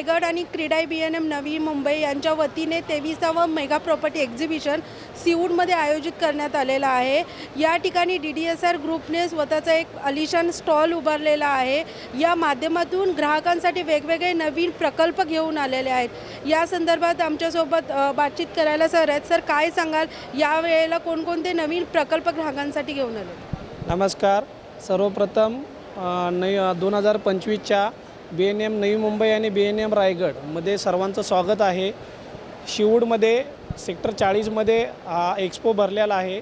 रायगड आणि क्रीडाई बी N M नवी मुंबई यांच्या वतीने तेविसावं मेगा प्रॉपर्टी एक्झिबिशन सिऊडमध्ये आयोजित करण्यात आलेलं आहे. या ठिकाणी डी डी एस आर ग्रुपने स्वतःचा एक अलिशान स्टॉल उभारलेला आहे. या माध्यमातून ग्राहकांसाठी वेगवेगळे नवीन प्रकल्प घेऊन आलेले आहेत. या संदर्भात आमच्यासोबत बातचीत करायला सर आहेत. सर काय सांगाल? या वेळेला कोणकोणते नवीन प्रकल्प ग्राहकांसाठी घेऊन आले? नमस्कार. सर्वप्रथम अ, दोन हजार पंचवीसच्या बी एन एम नवी मुंबई आणि बी एन एम रायगडमध्ये सर्वांचं स्वागत आहे. शिवूडमध्ये सेक्टर चाळीसमध्ये हा एक्सपो भरलेला आहे.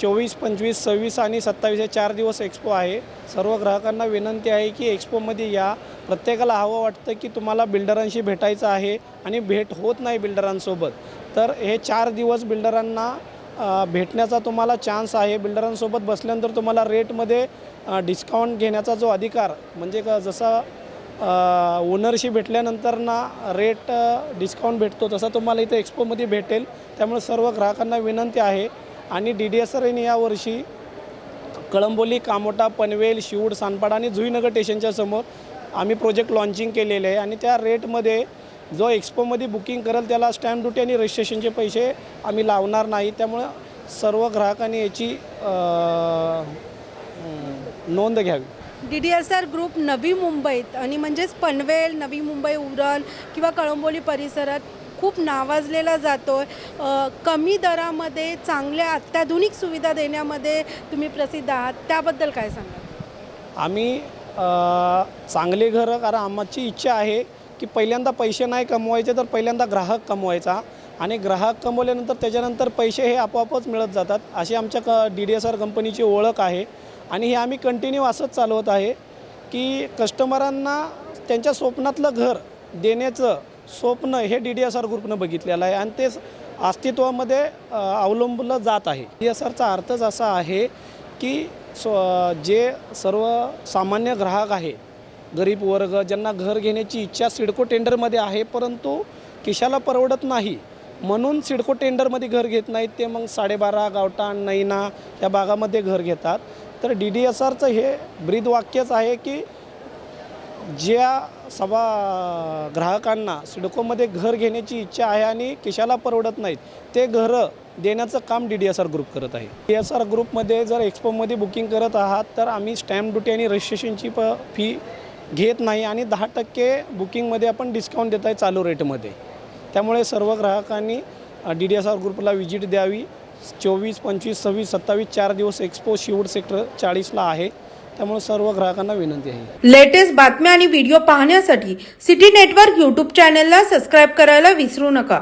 चोवीस पंचवीस सव्वीस आणि सत्तावीस हे चार दिवस एक्सपो आहे. सर्व ग्राहकांना विनंती आहे की एक्सपोमध्ये या. प्रत्येकाला हवं वाटतं की तुम्हाला बिल्डरांशी भेटायचं आहे आणि भेट होत नाही बिल्डरांसोबत. तर हे चार दिवस बिल्डरांना भेटण्याचा तुम्हाला चान्स आहे. बिल्डरांसोबत बसल्यानंतर तुम्हाला रेटमध्ये डिस्काउंट घेण्याचा जो अधिकार म्हणजे क जसा ओनरशी भेटल्यानंतर ना रेट डिस्काउंट भेटतो. तसा तुम्हाला इथं एक्सपोमध्ये भेटेल. त्यामुळे सर्व ग्राहकांना विनंती आहे. आणि डी डी एस आरने यावर्षी कळंबोली कामोटा पनवेल शिवूड सानपाडा आणि जुईनगर स्टेशनच्या समोर आम्ही प्रोजेक्ट लॉन्चिंग केलेले आहे. आणि त्या रेटमध्ये जो एक्सपोमध्ये बुकिंग करेल त्याला स्टॅम्प ड्युटी आणि रजिस्ट्रेशनचे पैसे आम्ही लावणार नाही. त्यामुळं सर्व ग्राहकांनी याची नोंद घ्यावी. D D S R group Navi मुंबईत आणि म्हणजेच पनवेल नवी मुंबई उरण किंवा कळंबोली परिसरात खूप नावाजलेला जातो आहे कमी दरामध्ये चांगल्या अत्याधुनिक सुविधा देण्यामध्ये तुम्ही प्रसिद्ध आहात. त्याबद्दल काय सांगा आम्ही चांगले घरं कारण आमची इच्छा आहे की पहिल्यांदा पैसे नाही कमवायचे तर पहिल्यांदा ग्राहक कमवायचा आणि ग्राहक कमवल्यानंतर त्याच्यानंतर पैसे हे आपोआपच मिळत जातात अशी आमच्या क डी डी एस आर कंपनीची ओळख आहे. आणि हे आम्ही कंटिन्यू असंच चालवत आहे की कस्टमरांना त्यांच्या स्वप्नातलं घर देण्याचं स्वप्न हे डी डी एस आर ग्रुपनं बघितलेलं आहे आणि ते अस्तित्वामध्ये अवलंबलं जात आहे. डी एस आरचा अर्थच असा आहे की स्व जे सर्व सामान्य ग्राहक आहे गरीब वर्ग ज्यांना घर घेण्याची इच्छा सिडको टेंडरमध्ये आहे परंतु किशाला परवडत नाही म्हणून सिडको टेंडरमध्ये घर घेत नाहीत. ते मग साडेबारा गावठाण नैना या भागामध्ये घर घेतात. तर डी डी एस आरचं हे ब्रीद वाक्यच आहे की ज्या सभा ग्राहकांना सिडकोमध्ये घर घेण्याची इच्छा आहे आणि किशाला परवडत नाहीत ते घरं देण्याचं काम D D S R group करत आहे. डी एस आर ग्रुपमध्ये जर एक्सपोमध्ये बुकिंग करत आहात तर आम्ही स्टॅम्प ड्युटी आणि रजिस्ट्रेशनची प फी घेत नाही आणि दहा टक्के बुकिंगमध्ये आपण डिस्काउंट देत आहे चालू रेटमध्ये त्यामुळे सर्व ग्राहकांनी डी डी एस आर ग्रुपला व्हिजिट द्यावी. चोवीस पंचवीस सव्वीस सत्तावीस चार दिवस एक्सपो शिवूड सेक्टर चाळीसला आहे. त्यामुळे सर्व ग्राहकांना विनंती आहे. लेटेस्ट बातम्या आणि व्हिडिओ पाहण्यासाठी सिटी नेटवर्क यूट्यूब चॅनेलला सबस्क्राईब करायला विसरू नका.